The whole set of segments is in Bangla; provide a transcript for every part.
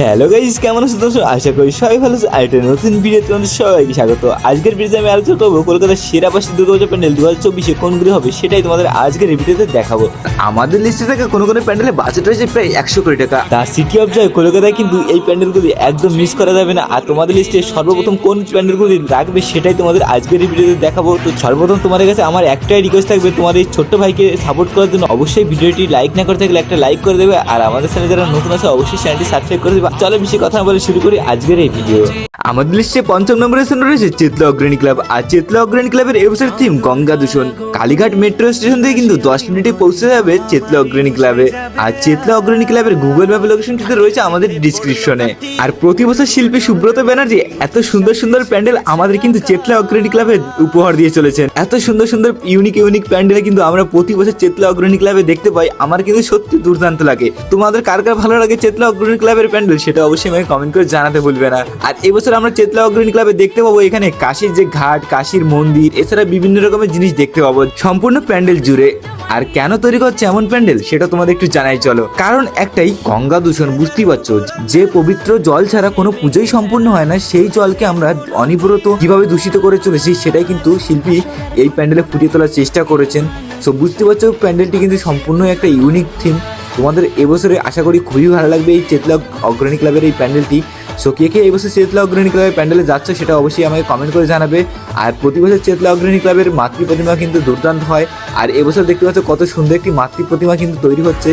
হ্যালো গাইস কেমন আছো দর্শক আশা করি সবাই ভালো আছে। আর একটা নতুন ভিডিও তোমাদের সবাইকে স্বাগত। আজকের ভিডিওতে আমি আলোচনা করব কলকাতার সেরা পাশে দুর্গাপূজা প্যান্ডেল দু হাজার চব্বিশে কোনগুলি হবে সেটাই তোমাদের আজকের ভিডিওতে দেখাবো। আমাদের লিস্টে থেকে কোনো কোনো প্যান্ডেলে বাজেট রয়েছে প্রায় একশো কোটি টাকা। তা সিটি অফ জয় কলকাতায় কিন্তু এই প্যান্ডেলগুলি একদম মিস করা যাবে না। আর তোমাদের লিস্টে সর্বপ্রথম কোন প্যান্ডেলগুলি রাখবে সেটাই তোমাদের আজকের ভিডিওতে দেখাবো। তো সর্বপ্রথম তোমাদের কাছে আমার একটাই রিকোয়েস্ট থাকবে তোমার এই ছোট্ট ভাইকে সাপোর্ট করার জন্য। অবশ্যই ভিডিওটি লাইক না করে থাকলে একটা লাইক করে দেবে। আর আমাদের চ্যানেলে যারা নতুন আছে অবশ্যই চ্যানেলটি সাবস্ক্রাইব করে দেবে। চলো বেশি কথা বলে শুরু করি আজকের এই ভিডিও আমাদের লিস্টে পঞ্চম নম্বরে স্থানে রয়েছে চেতলা অগ্রণী ক্লাব। আর চেতলা অগ্রণী ক্লাবের এবছর থিম গঙ্গা দূষণ। কালীঘাট মেট্রো স্টেশন থেকে কিন্তু দশ মিনিটে পৌঁছে যাবে চেতলা অগ্রণী ক্লাবে। আর চেতলা অগ্রণী ক্লাবের গুগল ম্যাপের লোকেশন কিন্তু রয়েছে আমাদের ডিসক্রিপশনে আর প্রতি বছর শিল্পী সুব্রত ব্যানার্জি এত সুন্দর সুন্দর প্যান্ডেল আমাদের কিন্তু চেতলা অগ্রণী ক্লাবে উপহার দিয়ে চলেছেন। এত সুন্দর সুন্দর ইউনিক ইউনিক প্যান্ডেল কিন্তু আমরা প্রতি বছর চেতলা অগ্রণী ক্লাবে দেখতে পাই। আমার কিন্তু সত্যি দুর্দান্ত লাগে। তোমাদের কার কার ভালো লাগে চেতলা অগ্রণী ক্লাবের প্যান্ডেল? সেটা অবশ্যই আমাকে কমেন্ট করে জানাতে ভুলবে না। আর এবছর আমরা চেতলা অগ্রণী ক্লাবে দেখতে পাবো এখানে কাশির যে ঘাট, কাশির মন্দির, এছাড়া বিভিন্ন রকমের জিনিস দেখতে পাবো। সম্পূর্ণ প্যান্ডেল জুড়ে। আর কেন তৈরি করছে এমন প্যান্ডেল, সেটা তোমাদের একটু জানাই চলো। কারণ একটাই, গঙ্গা দূষণ, বুঝতেই পারছ। যে পবিত্র জল ছাড়া কোনো পুজোই সম্পূর্ণ হয় না, সেই জলকে আমরা অনিবরত কীভাবে দূষিত করে চলেছি, সেটাই কিন্তু শিল্পী এই প্যান্ডেলে ফুটিয়ে তোলার চেষ্টা করেছেন। সো বুঝতে পারছ, প্যান্ডেলটি কিন্তু সম্পূর্ণ একটা ইউনিক থিম তোমাদের এবছরে আশা করি খুবই ভালো লাগবে এই চেতলা অগ্রণী ক্লাবের এই প্যান্ডেলটি। সো কে কে এবছর চেতলা অগ্রণী ক্লাবের প্যান্ডেলে যাচ্ছে সেটা অবশ্যই আমাকে কমেন্ট করে জানাবে। আর প্রতি বছর চেতলা অগ্রণী ক্লাবের মাতৃ প্রতিমা কিন্তু দুর্দান্ত হয়। আর এবছর দেখতে পাচ্ছ কত সুন্দর একটি মাতৃ প্রতিমা কিন্তু তৈরি হচ্ছে।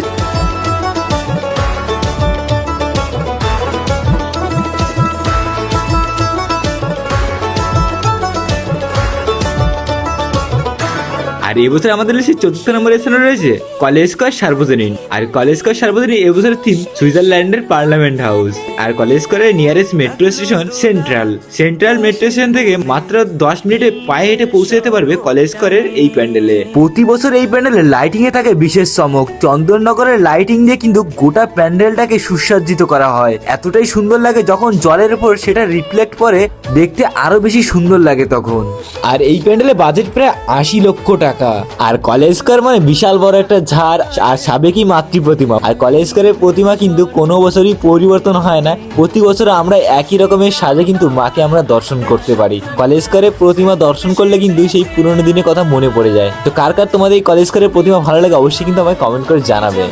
আর এবছর আমাদের লিস্টে চতুর্থ নম্বর স্থানে রয়েছে কলেজ স্কোয়ার সার্বজনীন। আর কলেজ স্কোয়ার সার্বজনীন এবছরের থিম সুইজারল্যান্ডের পার্লামেন্ট হাউস। আর কলেজ স্কোয়ারের nearest metro station central central metro station থেকে মাত্র দশ মিনিটে পায়ে হেঁটে পৌঁছে যেতে পারবে কলেজ স্কোয়ারের এই প্যান্ডেলে প্রতি বছর এই প্যান্ডেলে লাইটিং এ থাকে বিশেষ চমক। চন্দননগরের লাইটিং দিয়ে কিন্তু গোটা প্যান্ডেলটাকে সুসজ্জিত করা হয়। এতটাই সুন্দর লাগে যখন জলের উপর সেটা রিফ্লেক্ট করে দেখতে আরও বেশি সুন্দর লাগে তখন। আর এই প্যান্ডেলে বাজেট প্রায় আশি লক্ষ টাকা। আর কলেজ স্কোয়ার মানে বিশাল বড় একটা ঝাড় আর সাবেকি মাতৃ প্রতিমা আর কলেজ স্কোয়ারের প্রতিমা কিন্তু কোনো বছরই পরিবর্তন হয় না। প্রতি বছর আমরা একই রকমের সাজে কিন্তু মাকে আমরা দর্শন করতে পারি। কলেজ স্কোয়ারের প্রতিমা দর্শন করলে কিন্তু সেই পুরোনো দিনের কথা মনে পড়ে যায়। তো কার কার তোমাদের এই কলেজ স্কোয়ারের প্রতিমা ভালো লাগে অবশ্যই কিন্তু আমায় কমেন্ট করে জানাবে।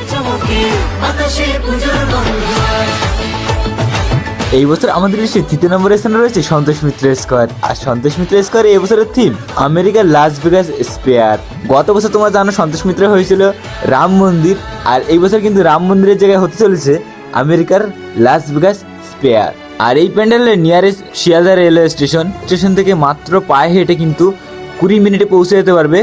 এই বছর আমাদের লিস্টে তৃতীয় নম্বর স্থানে রয়েছে সন্তোষ মিত্র স্কোয়ার। আর সন্তোষ মিত্র স্কোয়ার এই বছরের থিম আমেরিকার লাস ভেগাস স্পেয়ার গত বছর তোমরা জানো সন্তোষ মিত্র হয়েছিল রাম মন্দির, আর এই বছর কিন্তু রাম মন্দিরের জায়গায় হতে চলেছে আমেরিকার লাস ভেগাস স্পেয়ার আর এই প্যান্ডেলের nearest Sealdah railway station station থেকে মাত্র পায়ে হেঁটে কিন্তু কুড়ি মিনিটে পৌঁছে যেতে পারবে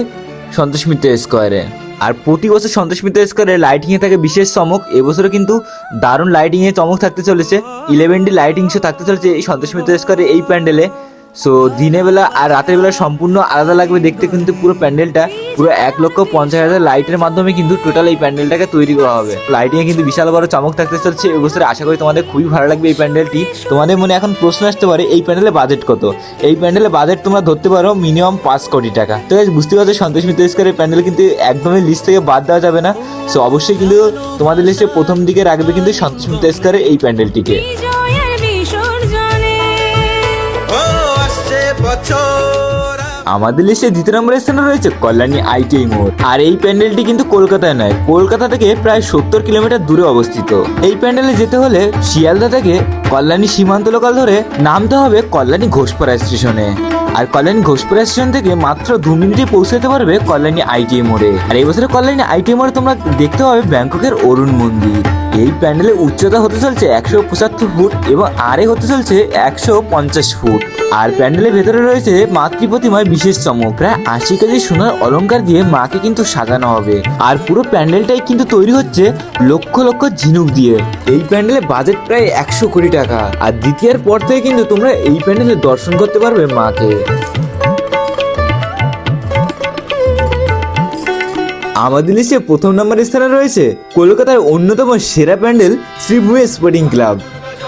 সন্তোষ মিত্র স্কোয়ারে। আর প্রতি বছর সন্তোষ মিত্র স্কোয়ারে লাইটিং এ থাকে বিশেষ চমক। এবছরও কিন্তু দারুণ লাইটিং এ চমক থাকতে চলেছে। ইলেভেন ডি লাইটিং শো থাকতে চলেছে এই সন্তোষ মিত্র স্কোয়ারে এই প্যান্ডেলে। সো দিনের বেলা আর রাতের বেলা সম্পূর্ণ আলাদা লাগবে দেখতে কিন্তু পুরো প্যান্ডেলটা পুরো এক লক্ষ পঞ্চাশ হাজার লাইটের মাধ্যমে কিন্তু টোটাল এই প্যান্ডেলটাকে তৈরি করা হবে। লাইটিং এ কিন্তু বিশাল বড় চমক থাকতে চলছে। এবছরে আশা করি তোমাদের খুবই ভালো লাগবে এই প্যান্ডেলটি। তোমাদের মনে এখন প্রশ্ন আসতে পারে, এই প্যান্ডেলে বাজেট কত? এই প্যান্ডেলে বাজেট তোমরা ধরতে পারো মিনিমাম পাঁচ কোটি টাকা। তো বুঝতে পারছ সন্তোষ মিত্র প্যান্ডেল কিন্তু একদমই লিস্ট থেকে বাদ দেওয়া যাবে না। সো অবশ্যই কিন্তু তোমাদের লিস্টে প্রথম দিকে রাখবে কিন্তু সন্তোষ মিত্র এই প্যান্ডেলটিকে। আমাদের লিস্টে দ্বিতীয় নম্বরের স্থানে রয়েছে কল্যাণী আইটিআই মোড়। আর এই প্যান্ডেলটি কিন্তু কলকাতায় নয়, কলকাতা থেকে প্রায় সত্তর কিলোমিটার দূরে অবস্থিত। এই প্যান্ডেলে যেতে হলে শিয়ালদা থেকে কল্যাণী সীমান্ত লোকাল ধরে নামতে হবে কল্যাণী ঘোষপাড়া স্টেশনে আর কল্যাণী ঘোষপাড়া স্টেশন থেকে মাত্র দু মিনিটে পৌঁছাতে পারবে কল্যাণী আইটিআই মোড়ে। আর এই বছরে কল্যাণী আইটিআই মোড়ে তোমরা দেখতে পাবে ব্যাংককের অরুণ মন্দির। এই প্যান্ডেলের উচ্চতা হতে চলছে একশো পঁচাত্তর ফুট এবং আরে হতে চলছে একশো পঞ্চাশ ফুট। আর প্যান্ডেলের ভেতরে রয়েছে মাতৃ প্রতিমায় বিশেষ চমক। প্রায় আশি কেজি সোনার অলংকার দিয়ে মাকে কিন্তু সাজানো হবে। আর পুরো প্যান্ডেলটাই কিন্তু তৈরি হচ্ছে লক্ষ লক্ষ ঝিনুক দিয়ে। এই প্যান্ডেলের বাজেট প্রায় একশো কোটি টাকা। আর দ্বিতীয়ার পর থেকে কিন্তু তোমরা এই প্যান্ডেলে দর্শন করতে পারবে মাকে। আমাদের লিস্টে প্রথম নম্বর স্থানে রয়েছে কলকাতার অন্যতম সেরা প্যান্ডেল শ্রীভূমি স্পোর্টিং ক্লাব।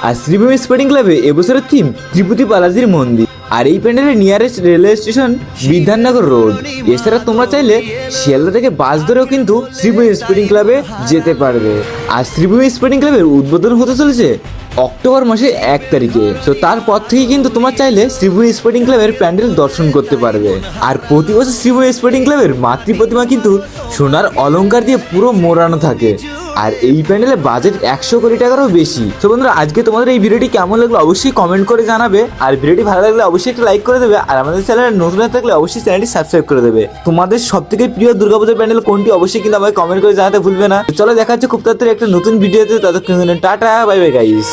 আর শ্রীভূমি স্পোর্টিং ক্লাবে এবছরের থিম ত্রিপুতি বালাজির মন্দির। আর এই pandal nearest railway station Bidhannagar road এছাড়া তোমরা চাইলে শিয়ালদা থেকে বাস ধরেও কিন্তু শ্রীভূমি স্পোর্টিং ক্লাবে যেতে পারবে। আর শ্রীভূমি স্পোর্টিং ক্লাবের উদ্বোধন হতে চলেছে অক্টোবর মাসে এক তারিখে। তো তারপর থেকে কিন্তু তোমরা চাইলে শ্রীভূমি স্পোর্টিং ক্লাবের প্যান্ডেল দর্শন করতে পারবে। আর প্রতি বছর শ্রীভূমি স্পোর্টিং ক্লাবের মাতৃ প্রতিমা কিন্তু সোনার অলংকার দিয়ে পুরো মোড়ানো থাকে। আর এই প্যান্ডেলে বাজেট একশো কোটি টাকারও বেশি। তো বন্ধুরা, আজকে তোমাদের এই ভিডিওটি কেমন লাগল অবশ্যই কমেন্ট করে জানাবে। আর ভিডিওটি ভালো লাগলে অবশ্যই একটা লাইক করে দেবে। আর আমাদের চ্যানেলে নতুন থাকলে অবশ্যই চ্যানেলটি সাবস্ক্রাইব করে দেবে। তোমাদের সব থেকে প্রিয় দুর্গাপূজার প্যান্ডেল কোনটি অবশ্যই কিন্তু আমাকে কমেন্ট করে জানাতে ভুলবে না। চলো দেখা হচ্ছে খুব তাড়াতাড়ি একটা নতুন ভিডিওতে। ততক্ষণ টাটা বাই বাই গাইস